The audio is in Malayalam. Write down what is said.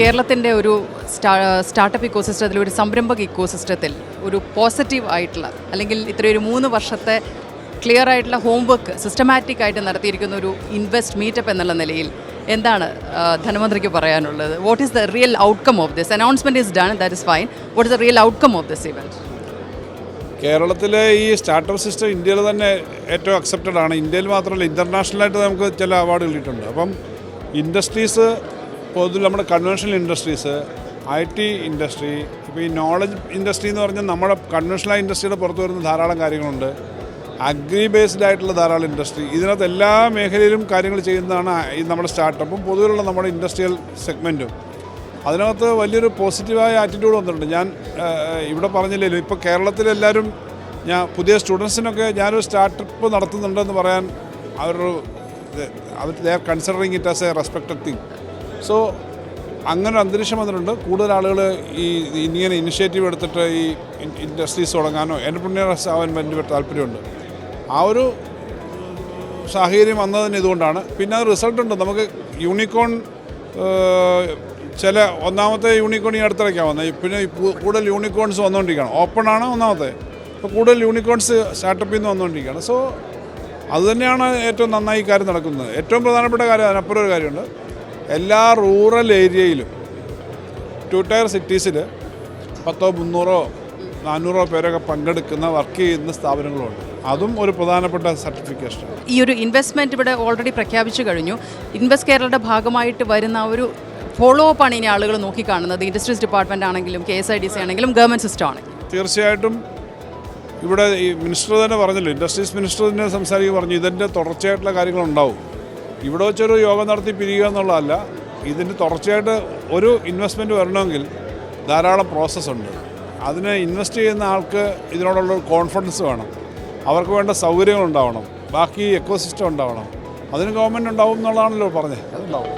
കേരളത്തിന്റെ ഒരു സ്റ്റാർട്ടപ്പ് സ്റ്റാർട്ടപ്പ് ഇക്കോസിസ്റ്റത്തിൽ ഒരു സംരംഭക ഇക്കോസിസ്റ്റത്തിൽ ഒരു പോസിറ്റീവ് ആയിട്ടുള്ള അല്ലെങ്കിൽ ഇത്രയൊരു മൂന്ന് വർഷത്തെ ക്ലിയർ ആയിട്ടുള്ള ഹോംവർക്ക് സിസ്റ്റമാറ്റിക് ആയിട്ട് നടത്തിയിരിക്കുന്ന ഒരു ഇൻവെസ്റ്റ് മീറ്റപ്പ് എന്നുള്ള നിലയിൽ എന്താണ് ധനമന്ത്രിക്ക് പറയാനുള്ളത്? What is the real outcome of this announcement is done that is fine what is the real outcome of this event കേരളത്തിലെ ഈ സ്റ്റാർട്ടപ്പ് സിസ്റ്റം ഇന്ത്യയിൽ തന്നെ ഏറ്റവും അക്സെപ്റ്റഡ് ആണ്. ഇന്ത്യയിൽ മാത്രമല്ല ഇന്റർനാഷണലായിട്ട് നമുക്ക് ചില അവാർഡ് കിട്ടിയിട്ടുണ്ട്. അപ്പം ഇൻഡസ്ട്രീസ് പൊതുവെ നമ്മുടെ conventional industries I T industry ഇപ്പോൾ ഈ നോളജ് ഇൻഡസ്ട്രി എന്ന് പറഞ്ഞാൽ നമ്മുടെ കൺവെൻഷണൽ ഇൻഡസ്ട്രിയുടെ പുറത്ത് വരുന്ന ധാരാളം കാര്യങ്ങളുണ്ട്. അഗ്രി ബേസ്ഡ് ആയിട്ടുള്ള ധാരാളം ഇൻഡസ്ട്രി ഇതിനകത്ത് എല്ലാ മേഖലയിലും കാര്യങ്ങൾ ചെയ്യുന്നതാണ് ഈ നമ്മുടെ സ്റ്റാർട്ടപ്പും പൊതുവിലുള്ള നമ്മുടെ ഇൻഡസ്ട്രിയൽ സെഗ്മെന്റും അതിനകത്ത് വലിയൊരു പോസിറ്റീവായ ആറ്റിറ്റ്യൂഡ് വന്നിട്ടുണ്ട്. ഞാൻ ഇവിടെ പറഞ്ഞില്ലല്ലോ. ഇപ്പോൾ കേരളത്തിലെല്ലാവരും ഞാൻ പുതിയ സ്റ്റുഡൻസിനൊക്കെ ഞാനൊരു സ്റ്റാർട്ടപ്പ് നടത്തുന്നുണ്ടെന്ന് പറയാൻ അവരൊരു അവർ they are considering it as a respected thing so അങ്ങനെ ഒരു അന്തരീക്ഷം വന്നിട്ടുണ്ട്. കൂടുതൽ ആളുകൾ ഈ ഇങ്ങനെ ഇനിഷ്യേറ്റീവ് എടുത്തിട്ട് ഈ ഇൻഡസ്ട്രീസ് തുടങ്ങാനോ എന്റർപ്രിനിയർസ് ആവാൻ വേണ്ടി താല്പര്യമുണ്ട്. ആ ഒരു സാഹചര്യം വന്നതിന് ഇതുകൊണ്ടാണ്. പിന്നെ അത് റിസൾട്ട് ഉണ്ട്. നമുക്ക് യൂണിക്കോൺ ചില ഒന്നാമത്തെ യൂണിക്കോൺ ഈ അടുത്തിടയ്ക്കാണ് വന്നത്. പിന്നെ കൂടുതൽ യൂണിക്കോൺസ് വന്നുകൊണ്ടിരിക്കുകയാണ് ഓപ്പൺ ആണ് ഒന്നാമത്തെ. ഇപ്പോൾ കൂടുതൽ യൂണിക്കോൺസ് സ്റ്റാർട്ടപ്പിൽ നിന്ന് വന്നുകൊണ്ടിരിക്കുകയാണ് സോ അതുതന്നെയാണ് ഏറ്റവും നന്നായി കാര്യം നടക്കുന്നത്. ഏറ്റവും പ്രധാനപ്പെട്ട കാര്യം അതിനപ്പുറം ഒരു കാര്യമുണ്ട്. എല്ലാ റൂറൽ ഏരിയയിലും ടു ടയർ സിറ്റീസിൽ പത്തോ മുന്നൂറോ നാനൂറോ പേരൊക്കെ പങ്കെടുക്കുന്ന വർക്ക് ചെയ്യുന്ന സ്ഥാപനങ്ങളുണ്ട്. അതും ഒരു പ്രധാനപ്പെട്ട സർട്ടിഫിക്കേഷൻ ഈ ഒരു ഇൻവെസ്റ്റ്മെന്റ് ഇവിടെ ഓൾറെഡി പ്രഖ്യാപിച്ചു കഴിഞ്ഞു. ഇൻവെസ്റ്റ് കേരളയുടെ ഭാഗമായിട്ട് വരുന്ന ഒരു ഫോളോ അപ്പ് ആണ് ഇനി ആളുകൾ നോക്കിക്കാണുന്നത്. ഇൻഡസ്ട്രീസ് ഡിപ്പാർട്ട്മെന്റ് ആണെങ്കിലും K S I D C ആണെങ്കിലും ഗവൺമെന്റ് സിസ്റ്റം ആണെങ്കിലും. തീർച്ചയായിട്ടും ഇവിടെ ഈ മിനിസ്റ്റർ തന്നെ പറഞ്ഞല്ലോ ഇൻഡസ്ട്രീസ് മിനിസ്റ്റർ തന്നെ സംസാരിക്കുക പറഞ്ഞു ഇതിന്റെ തുടർച്ചയായിട്ടുള്ള കാര്യങ്ങളുണ്ടാവും. ഇവിടെ വെച്ചൊരു യോഗം നടത്തി പിരിയുക എന്നുള്ളതല്ല ഇതിന്റെ തുടർച്ചയായിട്ട് ഒരു ഇൻവെസ്റ്റ്മെന്റ് വരണമെങ്കിൽ ധാരാളം പ്രോസസ്സുണ്ട് അതിന് ഇൻവെസ്റ്റ് ചെയ്യുന്ന ആൾക്ക് ഇതിനോടുള്ള ഒരു കോൺഫിഡൻസ് വേണം. അവർക്ക് വേണ്ട സൗകര്യങ്ങൾ ഉണ്ടാവണം. ബാക്കി എക്കോസിസ്റ്റം ഉണ്ടാവണം. അതിന് ഗവൺമെന്റ് ഉണ്ടാവും എന്നുള്ളതാണല്ലോ പറഞ്ഞത്. അതുണ്ടാവും.